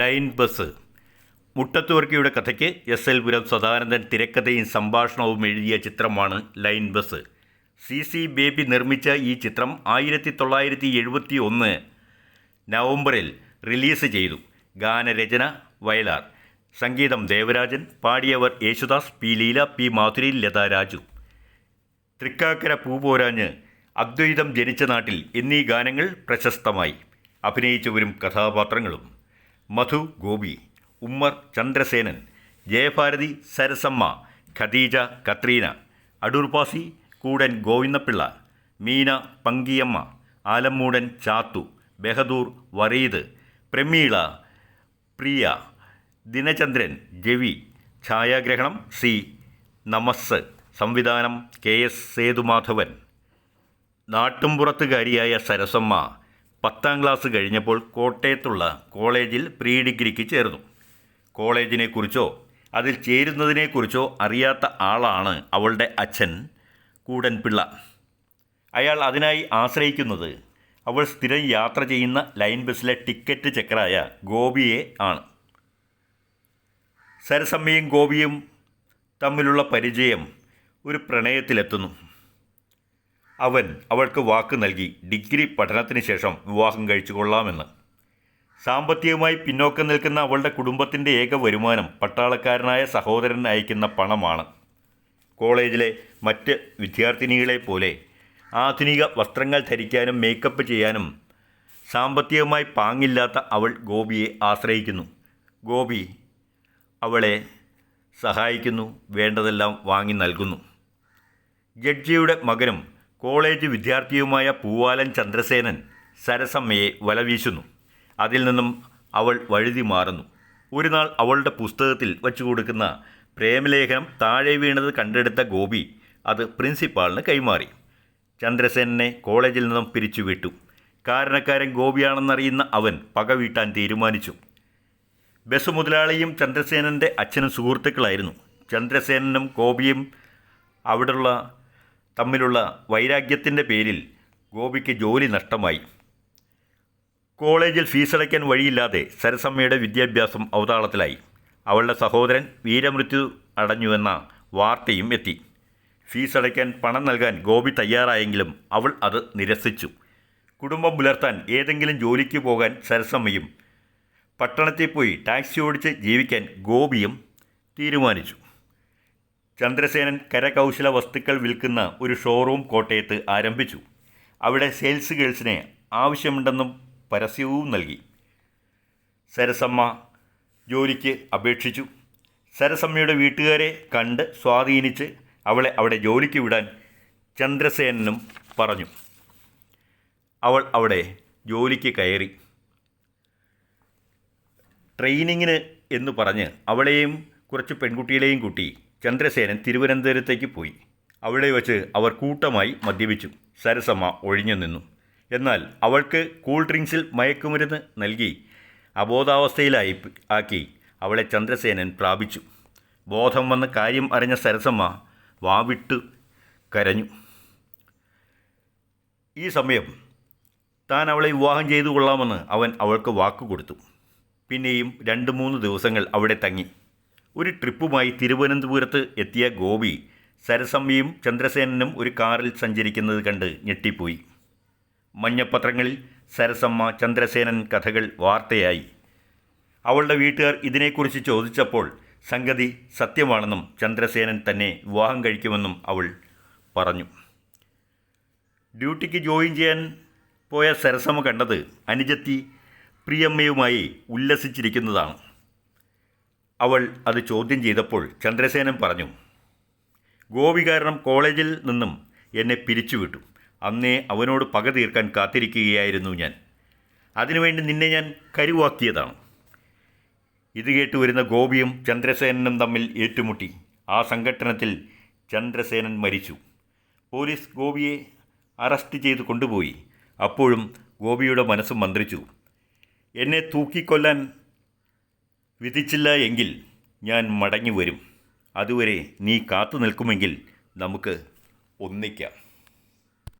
Line bus. മുട്ടത്തുവർക്കിയുടെ കഥയ്ക്ക് S L പുരം സദാനന്ദൻ തിരക്കഥയും സംഭാഷണവും എഴുതിയ ചിത്രമാണ് line bus. C C Baby നിർമ്മിച്ച ഈ ചിത്രം ആയിരത്തി തൊള്ളായിരത്തി എഴുപത്തി ഒന്ന് നവംബറിൽ റിലീസ് ചെയ്തു. ഗാനരചന വയലാർ. സംഗീതം ദേവരാജൻ പാടിയവർ യേശുദാസ് പി ലീല പി മാധുരി ലത രാജു. തൃക്കാക്കര പൂപോരാഞ്ഞ് അദ്വൈതം ജനിച്ച നാട്ടിൽ എന്നീ ഗാനങ്ങൾ പ്രശസ്തമായി. അഭിനയിച്ചവരും കഥാപാത്രങ്ങളും. മധു ഗോപി ഉമ്മർ ചന്ദ്രസേനൻ ജയഭാരതി സരസമ്മ ഖദീജ കത്രീന അടൂർപാസി കൂടൻ ഗോവിന്ദപിള്ള മീന പങ്കിയമ്മ ആലമ്മൂടൻ ചാത്തു ബഹദൂർ വറീദ് പ്രമീള പ്രിയ ദിനചന്ദ്രൻ ജവി ഛായാഗ്രഹണം സി നമസ് സംവിധാനം കെ എസ് സേതുമാധവൻ. നാട്ടുംപുറത്തുകാരിയായ സരസമ്മ പത്താം ക്ലാസ് കഴിഞ്ഞപ്പോൾ കോട്ടയത്തുള്ള കോളേജിൽ പ്രീ ഡിഗ്രിക്ക് ചേർന്നു. കോളേജിനെക്കുറിച്ചോ അതിൽ ചേരുന്നതിനെക്കുറിച്ചോ അറിയാത്ത ആളാണ് അവളുടെ അച്ഛൻ കൂടൻപിള്ള. അയാൾ അതിനായി ആശ്രയിക്കുന്നത് അവൾ സ്ഥിരം യാത്ര ചെയ്യുന്ന ലൈൻ ബസ്സിലെ ടിക്കറ്റ് ചെക്കറായ ഗോപിയെ ആണ്. സരസമ്മയും ഗോപിയും തമ്മിലുള്ള പരിചയം ഒരു പ്രണയത്തിലെത്തുന്നു. അവൻ അവൾക്ക് വാക്ക് നൽകി. ഡിഗ്രി പഠനത്തിന് ശേഷം വിവാഹം കഴിച്ചു കൊള്ളാമെന്ന് സാമ്പത്തികമായി പിന്നോക്കം നിൽക്കുന്ന അവളുടെ കുടുംബത്തിന്റെ ഏക വരുമാനം പട്ടാളക്കാരനായ സഹോദരൻ അയക്കുന്ന പണമാണ്. കോളേജിലെ മറ്റ് വിദ്യാർത്ഥിനികളെ പോലെ ആധുനിക വസ്ത്രങ്ങൾ ധരിക്കാനും മേക്കപ്പ് ചെയ്യാനും സാമ്പത്തികമായി പാങ്ങില്ലാത്ത അവൾ ഗോപിയെ ആശ്രയിക്കുന്നു. ഗോപി അവളെ സഹായിക്കുന്നു വേണ്ടതെല്ലാം വാങ്ങി നൽകുന്നു. ജഡ്ജിയുടെ മകനും കോളേജ് വിദ്യാർത്ഥിയുമായ പൂവാലൻ ചന്ദ്രസേനൻ സരസമ്മയെ വലവീശുന്നു. അതിൽ നിന്നും അവൾ വഴുതി മാറുന്നു. ഒരു നാൾ അവളുടെ പുസ്തകത്തിൽ വച്ചു കൊടുക്കുന്ന പ്രേമലേഖനം താഴെ വീണത് കണ്ടെടുത്ത ഗോപി അത് പ്രിൻസിപ്പാളിന് കൈമാറി. ചന്ദ്രസേനനെ കോളേജിൽ നിന്നും പിരിച്ചുവിട്ടു കാരണക്കാരൻ ഗോപിയാണെന്നറിയുന്ന അവൻ പക വീട്ടാൻ തീരുമാനിച്ചു. ബസ് മുതലാളിയും ചന്ദ്രസേനന്റെ അച്ഛനും സുഹൃത്തുക്കളായിരുന്നു. ചന്ദ്രസേനനും ഗോപിയും അവിടുള്ള തമ്മിലുള്ള വൈരാഗ്യത്തിന്റെ പേരിൽ ഗോപിക്ക് ജോലി നഷ്ടമായി. കോളേജിൽ ഫീസടയ്ക്കാൻ വഴിയില്ലാതെ സരസമ്മയുടെ വിദ്യാഭ്യാസം അവതാളത്തിലായി. അവളുടെ സഹോദരൻ വീരമൃത്യു അടഞ്ഞുവെന്ന വാർത്തയും എത്തി. ഫീസടയ്ക്കാൻ പണം നൽകാൻ ഗോപി തയ്യാറായെങ്കിലും അവൾ അത് നിരസിച്ചു. കുടുംബം പുലർത്താൻ ഏതെങ്കിലും ജോലിക്ക് പോകാൻ സരസമ്മയും പട്ടണത്തിൽ പോയി ടാക്സി ഓടിച്ച് ജീവിക്കാൻ ഗോപിയും തീരുമാനിച്ചു. ചന്ദ്രസേനൻ കരകൗശല വസ്തുക്കൾ വിൽക്കുന്ന ഒരു ഷോറൂം കോട്ടയത്ത് ആരംഭിച്ചു. അവിടെ സെയിൽസ് ഗേൾസിനെ ആവശ്യമുണ്ടെന്നും പരസ്യവും നൽകി. സരസമ്മ ജോലിക്ക് അപേക്ഷിച്ചു. സരസമ്മയുടെ വീട്ടുകാരെ കണ്ട് സ്വാധീനിച്ച് അവളെ അവിടെ ജോലിക്ക് വിടാൻ ചന്ദ്രസേനനും പറഞ്ഞു. അവൾ അവിടെ ജോലിക്ക് കയറി. ട്രെയിനിങ്ങിന് എന്ന് പറഞ്ഞ് അവളെയും കുറച്ച് പെൺകുട്ടികളെയും കൂട്ടി ചന്ദ്രസേനൻ തിരുവനന്തപുരത്തേക്ക് പോയി. അവിടെ വച്ച് അവർ കൂട്ടമായി മദ്യപിച്ചു. സരസമ്മ ഒഴിഞ്ഞു നിന്നു. എന്നാൽ അവൾക്ക് കൂൾ ഡ്രിങ്ക്സിൽ മയക്കുമരുന്ന് നൽകി. അബോധാവസ്ഥയിലായി ആക്കി അവളെ ചന്ദ്രസേനൻ പ്രാപിച്ചു. ബോധം വന്ന കാര്യം അറിഞ്ഞ സരസമ്മ വാവിട്ട് കരഞ്ഞു. ഈ സമയം താൻ അവളെ വിവാഹം ചെയ്തു കൊള്ളാമെന്ന് അവൻ അവൾക്ക് വാക്ക് കൊടുത്തു. പിന്നെയും രണ്ട് മൂന്ന് ദിവസങ്ങൾ അവിടെ തങ്ങി. ഒരു ട്രിപ്പുമായി തിരുവനന്തപുരത്ത് എത്തിയ ഗോപി സരസമ്മയും ചന്ദ്രസേനനും ഒരു കാറിൽ സഞ്ചരിക്കുന്നത് കണ്ട് ഞെട്ടിപ്പോയി. മഞ്ഞപ്പത്രങ്ങളിൽ സരസമ്മ ചന്ദ്രസേനൻ കഥകൾ വാർത്തയായി. അവളുടെ വീട്ടുകാർ ഇതിനെക്കുറിച്ച് ചോദിച്ചപ്പോൾ സംഗതി സത്യമാണെന്നും ചന്ദ്രസേനൻ തന്നെ വിവാഹം കഴിക്കുമെന്നും അവൾ പറഞ്ഞു. ഡ്യൂട്ടിക്ക് ജോയിൻ ചെയ്യാൻ പോയ സരസമ്മ കണ്ടത് അനുജത്തി പ്രിയമ്മയുമായി ഉല്ലസിച്ചിരിക്കുന്നതാണ്. അവൾ അത് ചോദ്യം ചെയ്തപ്പോൾ ചന്ദ്രസേനൻ പറഞ്ഞു ഗോപി കാരണം കോളേജിൽ നിന്നും എന്നെ പിരിച്ചുവിട്ടു. അന്നേ അവനോട് പക തീർക്കാൻ കാത്തിരിക്കുകയായിരുന്നു ഞാൻ. അതിനുവേണ്ടി നിന്നെ ഞാൻ കരുവാക്കിയതാണ്. ഇത് കേട്ട് വരുന്ന ഗോപിയും ചന്ദ്രസേനനും തമ്മിൽ ഏറ്റുമുട്ടി. ആ സംഘട്ടനത്തിൽ ചന്ദ്രസേനൻ മരിച്ചു. പോലീസ് ഗോപിയെ അറസ്റ്റ് ചെയ്ത് കൊണ്ടുപോയി. അപ്പോഴും ഗോപിയുടെ മനസ്സ് മന്ത്രിച്ചു. എന്നെ തൂക്കിക്കൊല്ലാൻ വിധിച്ചില്ല എങ്കിൽ ഞാൻ മടങ്ങി വരും അതുവരെ നീ കാത്തു നിൽക്കുമെങ്കിൽ നമുക്ക് ഒന്നിക്കാം.